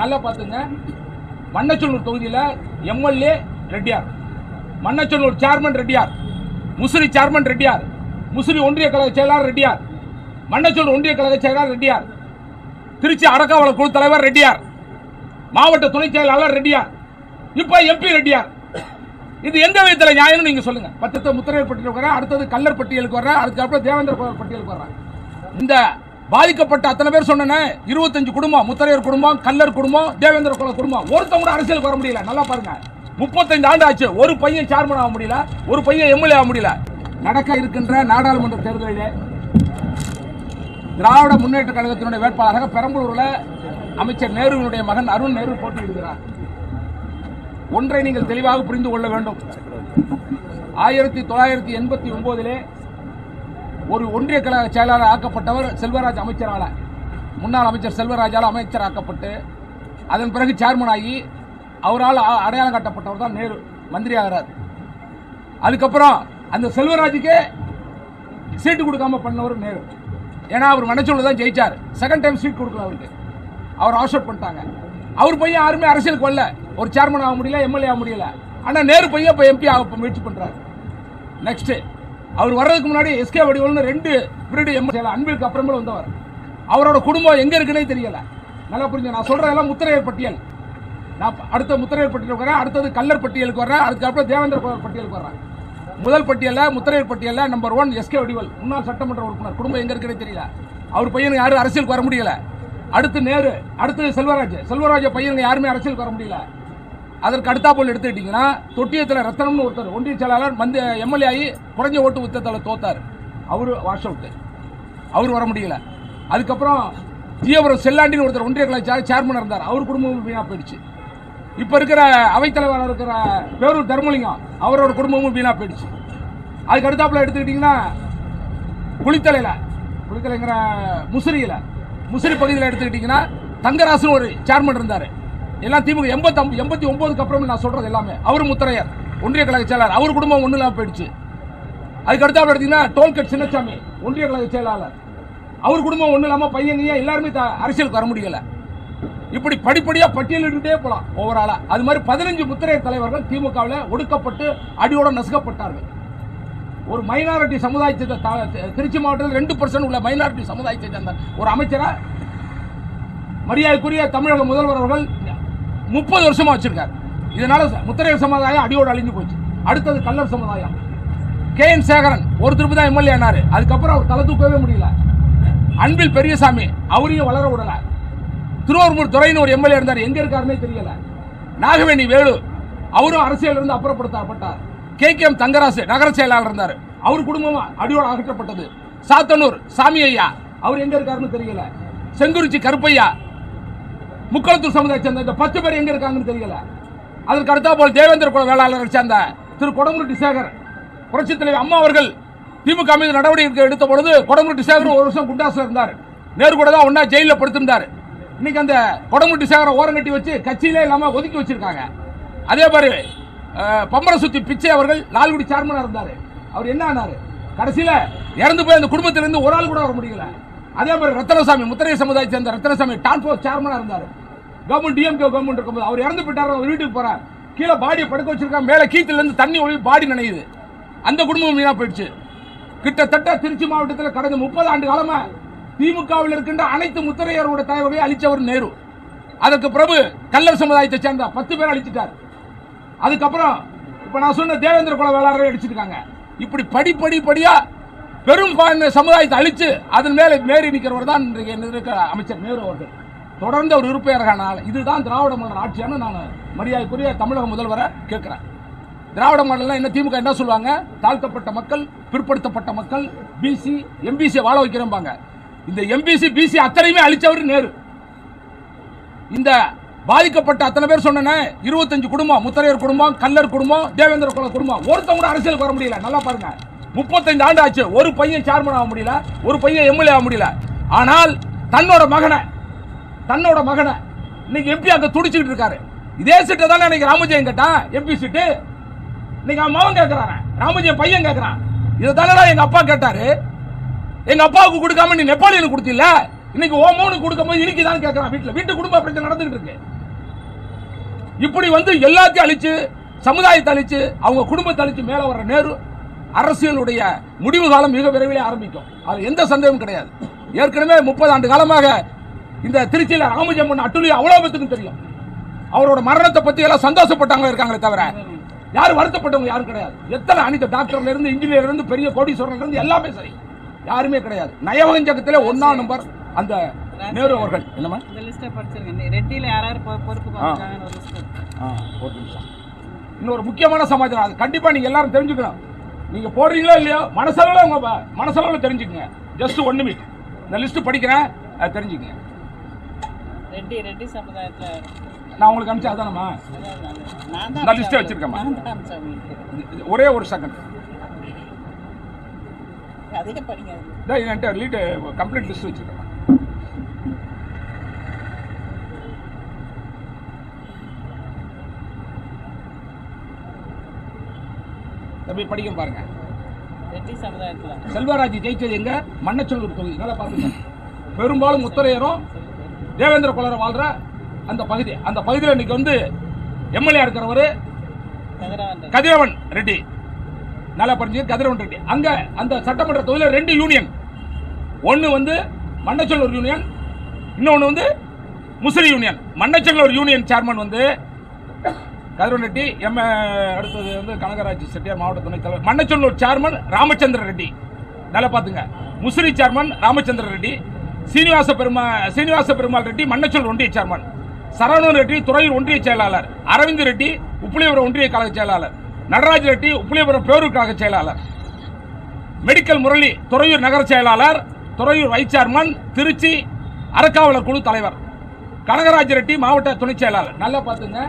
நல்லா பார்த்துங்க. மன்னச்சநல்லூர் தொகுதியில் MLA Reddiyar. Manachanallur chairman Reddiyar. Musiri chairman Reddiyar. Musiri ஒன்றிய கழக செயலாளர் ரெட்டியார். மன்னச்சநல்லூர் ஒன்றிய கழக செயலாளர் ரெட்டியார். திருச்சி அடக்காவள குழு தலைவர் ரெட்டியார். மாவட்ட துணை செயலாளர் ரெட்டியார். இப்போ எம்பி ரெட்டியார். இது எந்த விதத்தில் நியாயம்னு நீங்கள் சொல்லுங்க. பத்தத்தை முத்திரையர் பட்டியலுக்கு வர அடுத்தது கல்லர் பட்டியலுக்கு வர அதுக்கப்புறம் தேவேந்திர பட்டியலுக்கு வர இந்த பாதிக்கப்பட்ட அத்தனை பேர் சொன்னேனே. இருபத்தஞ்சு குடும்பம் முத்தரையர் குடும்பம் கல்லர் குடும்பம் தேவேந்திர குல குடும்பம். ஒருத்தவங்க கூட அரசியலுக்கு வர முடியல. நல்லா பாருங்க. முப்பத்தஞ்சு ஆண்டு ஆச்சு ஒரு பையன் சேர்மன் ஆக முடியல. ஒரு பையன் எம்எல்ஏ ஆக முடியல. நடக்க இருக்கின்ற நாடாளுமன்ற தேர்தலிலே திராவிட முன்னேற்ற கழகத்தினுடைய வேட்பாளராக பெரம்பலூரில் அமைச்சர் நேருவினுடைய மகன் அருண் நேரு போட்டியிடுகிறார். ஒன்றை நீங்கள் தெளிவாக புரிந்து கொள்ள வேண்டும். ஆயிரத்தி தொள்ளாயிரத்தி எண்பத்தி ஒன்பதிலே ஒரு ஒன்றிய கழக செயலாளர் ஆக்கப்பட்டவர் செல்வராஜ் அமைச்சரால். முன்னாள் அமைச்சர் செல்வராஜால் அமைச்சர் ஆக்கப்பட்டு அதன் பிறகு சேர்மன் ஆகி அவரால் அடையாளம் காட்டப்பட்டவர் தான் நேரு மந்திரி ஆகிறார் அதுக்கப்புறம் அந்த செல்வராஜுக்கே சீட்டு கொடுக்காம பண்ணவர் நேரு. ஏன்னா அவர் மனச்சூழல் தான் ஜெயிச்சார். செகண்ட் டைம் சீட் கொடுக்கல அவருக்கு. அவர் ஆஷ் பண்ணிட்டாங்க. அவர் பையன் யாருமே அரசியலுக்கு வரல. ஒரு சேர்மன் ஆக முடியல எம்எல்ஏ ஆக முடியல. ஆனால் நேரு பையன் இப்போ எம்பி ஆக முயற்சி பண்ணுறாரு நெக்ஸ்ட்டு அவர் வர்றதுக்கு முன்னாடி எஸ்கே வடிவல்னு ரெண்டு பிரிடு எம்எல்ஏ அன்பிற்கு அப்புறமே வந்தவர். அவரோட குடும்பம் எங்கே இருக்குன்னே தெரியல. நல்லா புரிஞ்சு நான் சொல்கிறதெல்லாம் முத்திரையர் பட்டியல். நான் அடுத்த முத்திரையர் பட்டியலுக்கு வரேன் அடுத்தது கல்லர் பட்டியலுக்கு வரேன் அதுக்கப்புறம் தேவேந்திர பட்டியலுக்கு வரேன் முதல் பட்டியலில் முத்திரையர் பட்டியலில் நம்பர் ஒன் எஸ்கே வடிவல் முன்னாள் சட்டமன்ற உறுப்பினர். குடும்பம் எங்கே இருக்குன்னே தெரியல. அவர் பையனுக்கு யாரும் அரசியலுக்கு வர முடியல. அடுத்து நேரு அடுத்து செல்வராஜ். செல்வராஜ பையனுங்க யாருமே அரசியலுக்கு வர முடியல. அதற்கு அடுத்தாப்போல் எடுத்துக்கிட்டிங்கன்னா தொட்டியத்தில் ரத்தனம்னு ஒருத்தர் ஒன்றிய செயலாளர் மந்த எம்எல்ஏ ஆகி குறைஞ்ச ஓட்டு உத்தத்தில் தோத்தார். அவர் வாஷ் அவுட்டு அவர் வர முடியல. அதுக்கப்புறம் ஜியபுரம் செல்லாண்டின்னு ஒருத்தர் ஒன்றிய கலை சேர்மன் இருந்தார். அவர் குடும்பமும் வீணாக போயிடுச்சு. இப்போ இருக்கிற அவைத்தலைவராக இருக்கிற பேரூர் தர்மலிங்கம் அவரோட குடும்பமும் வீணாக போயிடுச்சு. அதுக்கு அடுத்தாப்புல எடுத்துக்கிட்டிங்கன்னா குளித்தலையில் குளித்தலைங்கிற முசிறியில் முசிறி பகுதியில் எடுத்துக்கிட்டிங்கன்னா தங்கராசுன்னு ஒரு சேர்மன் இருந்தார். எல்லாம் திமுக எண்பத்தி எண்பத்தி ஒன்பதுக்கு அப்புறம் நான் சொல்கிறது எல்லாமே. அவர் முத்தரையர் ஒன்றிய கழக செயலாளர். அவர் குடும்பம் ஒன்றும் இல்லாமல் போயிடுச்சு. அதுக்கு அவர் எடுத்தீங்கன்னா டோல்கட் சின்னசாமி ஒன்றிய கழக செயலாளர். அவர் குடும்பம் ஒன்றும் இல்லாமல் பையங்க எல்லாருமே அரசியலுக்கு வர முடியல. இப்படி படிப்படியாக பட்டியலிட்டுட்டே போகலாம் ஓவராலாக அது மாதிரி பதினஞ்சு முத்திரையர் தலைவர்கள் திமுகவில் ஒடுக்கப்பட்டு அடியோட நசுக்கப்பட்டார்கள். ஒரு மைனாரிட்டி சமுதாயத்தை திருச்சி மாவட்டத்தில் ரெண்டு பர்சன்ட் உள்ள மைனாரிட்டி சமுதாயத்தை சேர்ந்த ஒரு அமைச்சராக மரியாதைக்குரிய தமிழக முதல்வர் அவர்கள் முப்பது வருஷமாக வச்சிருக்காரு. இதனால் முத்திரையர் சமுதாயம் அடியோடு அழிஞ்சு போச்சு. அடுத்தது கல்லர் சமுதாயம். கே. என். சேகரன் ஒரு திருப்பி தான் எம்எல்ஏ ஆனார். அதுக்கப்புறம் அவர் தலை தூக்கவே முடியல. அன்பில் பெரியசாமி அவரையும் வளர விடலை. திருவாரூர் துறைன்னு ஒரு எம்எல்ஏ இருந்தார். எங்கே இருக்காருன்னே தெரியல. நாகவேணி வேலு அவரும் அரசியல் இருந்து அப்புறப்படுத்தப்பட்டார். கே. கே. எம். தங்கராசு நகர செயலாளர் இருந்தார். அவர் குடும்பமும் அடியோடு அகற்றப்பட்டது. சாத்தனூர் சாமி ஐயா அவர் எங்கே இருக்காருன்னு தெரியல. செங்குறிச்சி கருப்பையா முக்களத்தூர் சமுதாயத்தை சேர்ந்த இந்த பத்து பேர் எங்க இருக்காங்கன்னு தெரியல. அதற்கு அடுத்தா போல் தேவேந்திர குல வேளாளரை சேர்ந்த திரு கொடமுருட்டி சேகர் புரட்சித் தலைவர் அம்மா அவர்கள் திமுக மீது நடவடிக்கை எடுத்த பொழுது கொடமுருட்டி சேகர் ஒரு வருஷம் குண்டாசில் இருந்தார். நேரு கூட தான் ஒன்னா ஜெயிலில் படுத்திருந்தார். இன்னைக்கு அந்த கொடமுருட்டி சேகரை ஓரங்கட்டி வச்சு கட்சியிலே இல்லாமல் ஒதுக்கி வச்சிருக்காங்க. அதே மாதிரி அஹ், பம்பர சுத்தி பிச்சை அவர்கள் லால்குடி சேர்மனாக இருந்தார். அவர் என்ன ஆனார்? கடைசியில் இறந்து போய் அந்த குடும்பத்திலிருந்து ஒரு ஆள் கூட வர முடியல. அதே மாதிரி ரத்தனசாமி முத்திரை சமுதாயத்தை சேர்ந்த ரத்தனசாமி டிரான்ஸ்போர்ட் சேர்மனாக இருந்தார். கவர்மெண்ட் டிஎம்கே கவர்மெண்ட் இருக்கும்போது அவர் இறந்து போயிட்டார் அவர் வீட்டுக்கு போறார். கீழே பாடியை படுக்க வச்சிருக்காங்க மேலே கீத்துல தண்ணி ஒளி பாடி நனையுது. அந்த குடும்பம் வீணா போயிடுச்சு. கிட்டத்தட்ட திருச்சி மாவட்டத்தில் கடந்த முப்பது ஆண்டு காலமா திமுகவில் இருக்கின்ற அனைத்து முத்திரையரோட தலைவர்களை அழிச்சவர் நேரு. அதற்கு பிரபு கல்லர் சமுதாயத்தை சேர்ந்த பத்து பேர் அழிச்சிட்டார். அதுக்கப்புறம் இப்போ நான் சொன்ன தேவேந்திர குல வேளாளரை அடிச்சிருக்காங்க இப்படி படிப்படி படியா பெரும் சமுதாயத்தை அழித்து அதன் மேலே மேறி நிற்கிறவர் தான் இன்றைக்கு அமைச்சர் நேரு அவர்கள். தொடர்ந்து அவர் இருப்பேறானால் இதுதான் திராவிட மாடல் ஆட்சியான நான் மரியாதைக்குரிய தமிழக முதல்வரை கேட்கிறேன். திராவிட மாடல்னா என்ன? திமுக என்ன சொல்லுவாங்க? தாழ்த்தப்பட்ட மக்கள் பிற்படுத்தப்பட்ட மக்கள் பிசி எம்பிசி வாழ வைக்கிறம்பாங்க. இந்த எம்பிசி பிசி அத்தனையுமே அழிச்சவர் நேரு. இந்த பாதிக்கப்பட்ட அத்தனை பேர் சொன்னேனே? இருபத்தஞ்சு குடும்பம் முத்தரையர் குடும்பம் கல்லர் குடும்பம் தேவேந்திர குல குடும்பம். ஒருத்தவங்க கூட அரசியலுக்கு வர முடியல. நல்லா பாருங்க. முப்பத்தைந்து ஆண்டு ஆச்சு. ஒரு பையன் சேர்மன் ஆக முடியல. ஒரு பையன் எம்எல்ஏ ஆக முடியல. ஆனால் தன்னோட மகனை தன்னோட மகனை இன்னைக்கு எம்பி அங்க துடிச்சுக்கிட்டு இருக்காரு. இதே சீட்டை தானே இன்னைக்கு ராமஜெயம் கேட்டான் எம்பி சீட்டு இன்னைக்கு அவன் மகன் கேட்கறான் ராமஜெயம் பையன் கேட்கறான் இதை தானடா எங்க அப்பா கேட்டாரு? எங்க அப்பாவுக்கு கொடுக்காம நீ நெப்போலியனுக்கு கொடுத்தில இன்னைக்கு ஓ மூணு கொடுக்கும்போது இன்னைக்கு தான் கேட்கறான் வீட்டில் வீட்டு குடும்ப பிரச்சனை நடந்துட்டு இருக்கு. இப்படி வந்து எல்லாத்தையும் அழிச்சு சமுதாயத்தை அழிச்சு அவங்க குடும்பத்தை அழிச்சு மேலே வர நேரு அரசியலுடைய முடிவு காலம் மிக விரைவில் ஆரம்பிக்கும். அது எந்த சந்தேகமும் கிடையாது. ஏற்கனவே முப்பது ஆண்டு காலமாக இந்த திருச்சியில ராமஜெம்மன் அட்டுலி அவ்வளவு பேத்துக்கும் தெரியும். அவரோட மரணத்தை பத்தி எல்லாம் சந்தோஷப்பட்டாங்க இருக்காங்களே தவிர யாரும் வருத்தப்பட்டவங்க யாரும் கிடையாது. எத்தனை அனைத்து டாக்டர்ல இருந்து இன்ஜினியர்ல இருந்து பெரிய கோடீஸ்வரர்ல இருந்து எல்லாமே சரி. யாருமே கிடையாது. நயவகஞ்சகத்திலே ஒன்னா நம்பர் அந்த நேரு அவர்கள். என்னமா இந்த லிஸ்ட்டை படிச்சிருங்க. ரெட்டியில் யார் யார் பொ- பொறுப்புக்கு வந்திருக்காங்கன்னு ஒரு லிஸ்ட் ஆ, ஒரு நிமிஷம். இன்னொரு முக்கியமான சமாச்சாரம். அது கண்டிப்பா நீங்க எல்லாரும் தெரிஞ்சுக்கணும். நீங்க போடுறீங்களோ இல்லையோ மனசளவுல உங்க ப- மனசளவுல தெரிஞ்சுக்கங்க. ஜஸ்ட் ஒன் நிமிட் இந்த லிஸ்ட் படிக்கிறேன் அது தெரிஞ்சுக்கங்க. ரெட்டி ரெட்டி சமுதாயத்தில் நான் உங்களுக்கு அனுப்பிச்சேன் அதானம்மா? நான் லிஸ்ட்டை வச்சிருக்கேம்மா. ஒரே ஒரு செகண்ட் அதையே படிங்க. என்கிட்ட லீட் கம்ப்ளீட் லிஸ்ட் வச்சிருக்கேன் தம்பி படிக்க பாருங்க. செல்வராஜ் ஜெயிச்சது எங்க? மன்னச்சொல்லூர் தொகுதி. நல்லா பாருங்க பெரும்பாலும் முத்தரையரும் தேவேந்திர குலர வாழ்ற அந்த பகுதி அந்த பகுதியில் இன்னைக்கு வந்து எம்எல்ஏ இருக்கிறவர் கதிரவன். ரெட்டி. நல்லா படிஞ்சு கதிரவன் ரெட்டி. அங்க அந்த சட்டமன்ற தொகுதியில் ரெண்டு யூனியன் ஒன்னு வந்து மன்னச்சொல்லூர் யூனியன் இன்னொன்னு வந்து Musiri union Manachanallur union chairman வந்து கதிரவன் ரெட்டி எம் அடுத்தது வந்து கனகராஜ் செட்டியார் மாவட்ட துணைத் தலைவர். மன்னச்சொல்லூர் சேர்மன் ராமச்சந்திர ரெட்டி. நல்லா பாத்துங்க முசிறி சேர்மன் ராமச்சந்திர ரெட்டி. சீனிவாச பெருமா சீனிவாச பெருமாள் ரெட்டி மன்னச்சொல் ஒன்றிய சேர்மன். சரவணன் ரெட்டி துறையூர் ஒன்றிய செயலாளர். அரவிந்த் ரெட்டி உப்புளியபுரம் ஒன்றிய கழக செயலாளர். நடராஜ் ரெட்டி உப்புளியபுரம் பேரூர் கழக செயலாளர். மெடிக்கல் முரளி துறையூர் நகர செயலாளர். துறையூர் வைஸ் சேர்மன் திருச்சி அறக்காவலர் குழு தலைவர். கனகராஜ் ரெட்டி மாவட்ட துணைச் செயலாளர். நல்லா பார்த்துங்க.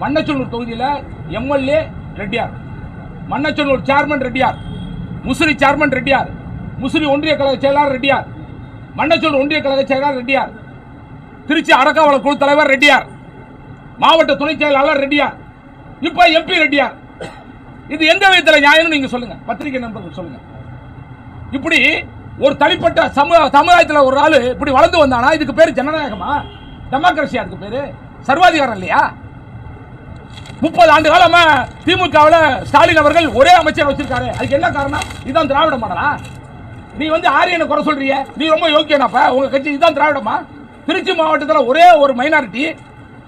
மன்னச்சொல்லூர் தொகுதியில் MLA Reddiyar. Manachanallur chairman Reddiyar. Musiri chairman Reddiyar. Musiri ஒன்றிய கழக செயலாளர் ரெட்டியார். மன்னச்சூர் ஒன்றிய கழக செயலாளர் ரெட்டியார். திருச்சி அறக்காவலர் குழு தலைவர் ரெட்டியார். மாவட்ட துணை செயலாளர் ரெட்டியார். இப்ப எம்பி ரெட்டியார். இது எந்த விதத்தில் நியாயம்னு நீங்க சொல்லுங்க. பத்திரிகை நண்பர்கள் சொல்லுங்க. இப்படி ஒரு தனிப்பட்ட சமூக சமுதாயத்தில் ஒரு ஆள் இப்படி வளர்ந்து வந்தானா? இதுக்கு பேர் ஜனநாயகமா? டெமோக்ரஸியா அதுக்கு பேரு? சர்வாதிகாரம் இல்லையா? முப்பது ஆண்டு காலமா திமுகவில் ஸ்டாலின் அவர்கள் ஒரே அமைச்சர் வச்சிருக்காரு. அதுக்கு என்ன காரணம்? இதுதான் திராவிட மாடலா? நீ வந்து ஆரியனை குறை சொல்றிய? நீ ரொம்ப யோக்கியனாப்பா? உங்க கட்சி இதுதான் திராவிடமா? திருச்சி மாவட்டத்தில் ஒரே ஒரு மைனாரிட்டி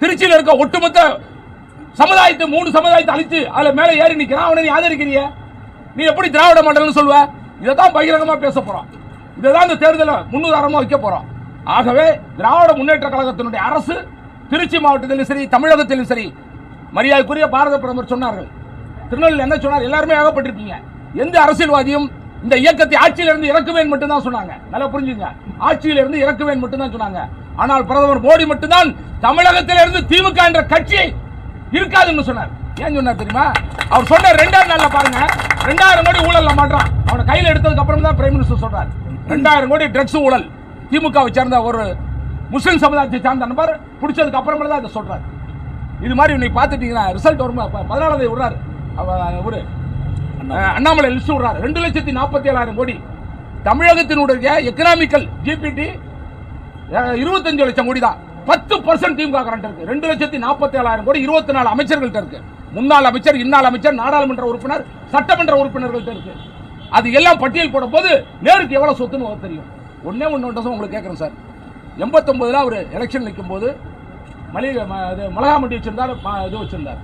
திருச்சியில் இருக்க ஒட்டுமொத்த சமுதாயத்தை மூணு சமுதாயத்தை அழிச்சு அதில் மேலே ஏறி நிற்கிறான் அவனை நீ ஆதரிக்கிறிய? நீ எப்படி திராவிட மாடல்னு சொல்லுவ? இதை தான் பகிரங்கமாக பேச போகிறோம் இதை தான் இந்த தேர்தலை முன்னுதாரணமாக வைக்க போகிறோம் ஆகவே திராவிட முன்னேற்ற கழகத்தினுடைய அரசு திருச்சி மாவட்டத்திலும் சரி தமிழகத்திலும் சரி மரியாதைக்குரிய பாரத பிரதமர் சொன்னார்கள். திருநெல்வேலி என்ன சொன்னார்? எல்லாருமே ஏகப்பட்டிருக்கீங்க. எந்த அரசியல்வாதியும் இந்த இயக்கத்தை ஆட்சியிலிருந்து இறக்குவேன் மட்டும்தான் சொன்னாங்க. நல்லா புரிஞ்சுங்க. ஆட்சியிலிருந்து இறக்குவேன் மட்டும்தான் சொன்னாங்க. ஆனால் பிரதமர் மோடி மட்டும்தான் தமிழகத்திலிருந்து திமுக என்ற கட்சியை இருக்காதுன்னு சொன்னார். ஏன் சொன்னார் தெரியுமா? அவர் சொன்ன ரெண்டாயிரம் நாள்ல பாருங்க. ரெண்டாயிரம் கோடி ஊழல்ல மாட்டான் அவனை கையில் எடுத்ததுக்கு அப்புறம் தான் பிரைம் மினிஸ்டர் சொல்றார். ரெண்டாயிரம் கோடி ட்ரக்ஸ் ஊழல். திமுகவை சேர்ந்த ஒரு முஸ்லிம் சமுதாயத்தை சார்ந்த நபர் பிடிச்சதுக்கு அப்புறமே தான் இதை சொல்றாரு. இது மாதிரி இன்னைக்கு பார்த்துட்டீங்கன்னா ரிசல்ட் வரும்? பதினாலாவது விடுறாரு. அவர். அண்ணாமலை. லிஸ்ட் விடுறாரு ரெண்டு லட்சத்தி நாற்பத்தி ஏழாயிரம் கோடி. தமிழகத்தினுடைய எக்கனாமிக்கல் ஜிபிடி இருபத்தஞ்சு லட்சம் கோடி தான் பத்து பர்சன்ட் திமுக கரண்ட் இருக்கு. ரெண்டு லட்சத்தி நாற்பத்தி ஏழாயிரம் கோடி இருபத்தி நாலு அமைச்சர்கள்ட்ட இருக்கு. முன்னாள் அமைச்சர் இன்னாள் அமைச்சர் நாடாளுமன்ற உறுப்பினர் சட்டமன்ற உறுப்பினர்கள்ட்ட இருக்கு. அது எல்லாம் பட்டியல் போடும் போது நேருக்கு எவ்வளவு சொத்துன்னு தெரியும். ஒன்னே ஒன்று உங்களுக்கு கேட்குறேன் சார். எண்பத்தொம்பதில் அவர் எலெக்ஷன் நிற்கும் போது மளிகை ம- இது மிளகா மண்டி வச்சிருந்தார் இது வச்சிருந்தார்.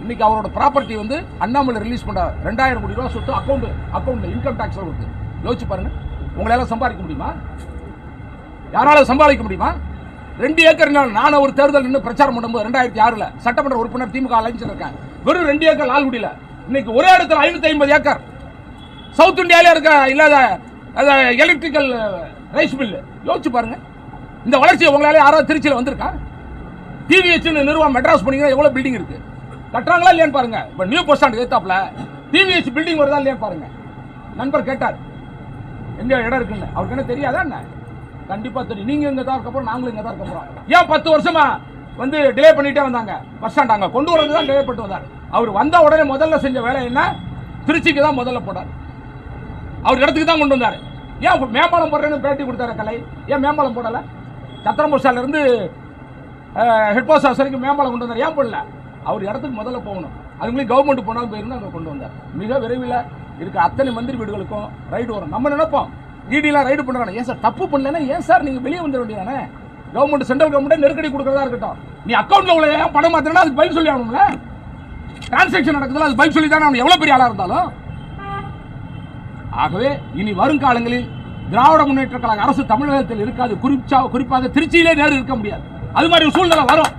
இன்னைக்கு அவரோட ப்ராப்பர்ட்டி வந்து அண்ணாமலை ரிலீஸ் பண்றாரு ரெண்டாயிரம் கோடி ரூபா சொத்து அக்கௌண்ட் அக்கௌண்ட்ல இன்கம் டாக்ஸ்ல இருக்கு யோசிச்சு பாருங்க. உங்களால சம்பாதிக்க முடியுமா? யாரால சம்பாதிக்க முடியுமா? ரெண்டு ஏக்கர் நான் ஒரு தேர்தல் நின்று பிரச்சாரம் பண்ணும்போது ரெண்டாயிரத்தி ஆறுல சட்டமன்ற உறுப்பினர் திமுக அலைஞ்சு இருக்கேன் வெறும் ரெண்டு ஏக்கர் லால்குடியில். இன்னைக்கு ஒரே இடத்துல ஐநூத்தி ஐம்பது ஏக்கர். சவுத் இந்தியாவில இருக்க இல்லாத எலக்ட்ரிக்கல் ரைஸ் மில்லு யோசிச்சு பாருங்க. இந்த வளர்ச்சி உங்களால யாராவது திருச்சியில் வந்திருக்கா? டிவிஎஸ் நிறுவனம் மெட்ராஸ் பண்ணிங்கன்னா எவ்வளோ பில்டிங் இருக்குது கட்டுறாங்களா இல்லையான்னு பாருங்க. இப்போ நியூ பஸ் ஸ்டாண்ட் ஏத்தாப்ல டிவிஎஸ் பில்டிங் வருதா இல்லையான்னு பாருங்க. நண்பர் கேட்டார். எங்க இடம் இருக்குன்னு. அவருக்கு என்ன தெரியாதா என்ன? கண்டிப்பா தெரியும். நீங்க இங்க தான் இருக்க நாங்களும் இங்க தான் இருக்க போறோம். ஏன் பத்து வருஷமா வந்து டிலே பண்ணிட்டே வந்தாங்க? பஸ் ஸ்டாண்ட் அங்க. கொண்டு வரது தான் டிலே பண்ணிட்டு வந்தார். அவர் வந்த உடனே முதல்ல செஞ்ச வேலை என்ன? திருச்சிக்கு தான் முதல்ல போட்டார் அவர் இடத்துக்கு தான் கொண்டு வந்தார். ஏன் மேம்பாலம் போடுறேன்னு பேட்டி கொடுத்தாரு கலை? ஏன் மேம்பாலம் போடலை? சத்திரம்பூசால இருந்து ஹெட் போஸ்ட் ஆஃபீஸ் வரைக்கும் மேம்பாலம் கொண்டு வந்தார். ஏன் போடல? அவர் இடத்துக்கு முதல்ல போகணும். அதுக்குள்ளே கவர்மெண்ட் போனாலும் போயிருந்து அங்கே கொண்டு வந்தார். மிக விரைவில் இருக்க அத்தனை மந்திரி வீடுகளுக்கும் ரைடு வரும். நம்ம நினைப்போம். டிடிலாம் ரைடு பண்ணுறாங்க ஏன் சார் தப்பு பண்ணலன்னா ஏன் சார் நீங்கள் வெளியே வந்துட வேண்டியதானே? கவர்மெண்ட் சென்ட்ரல் கவர்மெண்ட் நெருக்கடி கொடுக்கறதா இருக்கட்டும். நீ அக்கௌண்ட்ல உள்ள ஏன் பணம் மாத்தினா அதுக்கு பதில் சொல்லி ஆகணும்ல? டிரான்சாக்ஷன் நடக்குதுல அது பதில் சொல்லி தானே அவன் எவ்வளோ பெரிய ஆளாக இருந்தாலும். ஆகவே இனி வருங்காலங்களில் திராவிட முன்னேற்ற கழக அரசு தமிழகத்தில் இருக்காது. குறிப்பா குறிப்பாக திருச்சியிலே நேரு இருக்க முடியாது. அது மாதிரி ஒரு சூழ்நிலை வரும்.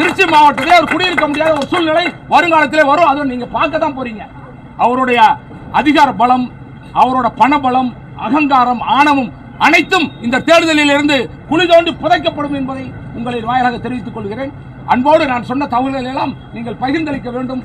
திருச்சி மாவட்டத்திலே அவர் குடியிருக்க முடியாத ஒரு சூழ்நிலை வருங்காலத்திலே வரும். அதுவும் நீங்க பார்க்க தான் போறீங்க. அவருடைய அதிகார பலம் அவரோட பணபலம் அகங்காரம் ஆணவம் அனைத்தும் இந்த தேர்தலில் இருந்து குழி தோண்டி புதைக்கப்படும் என்பதை உங்களின் வாயிலாக தெரிவித்துக் கொள்கிறேன். அன்போடு நான் சொன்ன தகவல்களை எல்லாம் நீங்கள் பகிர்ந்தளிக்க வேண்டும்.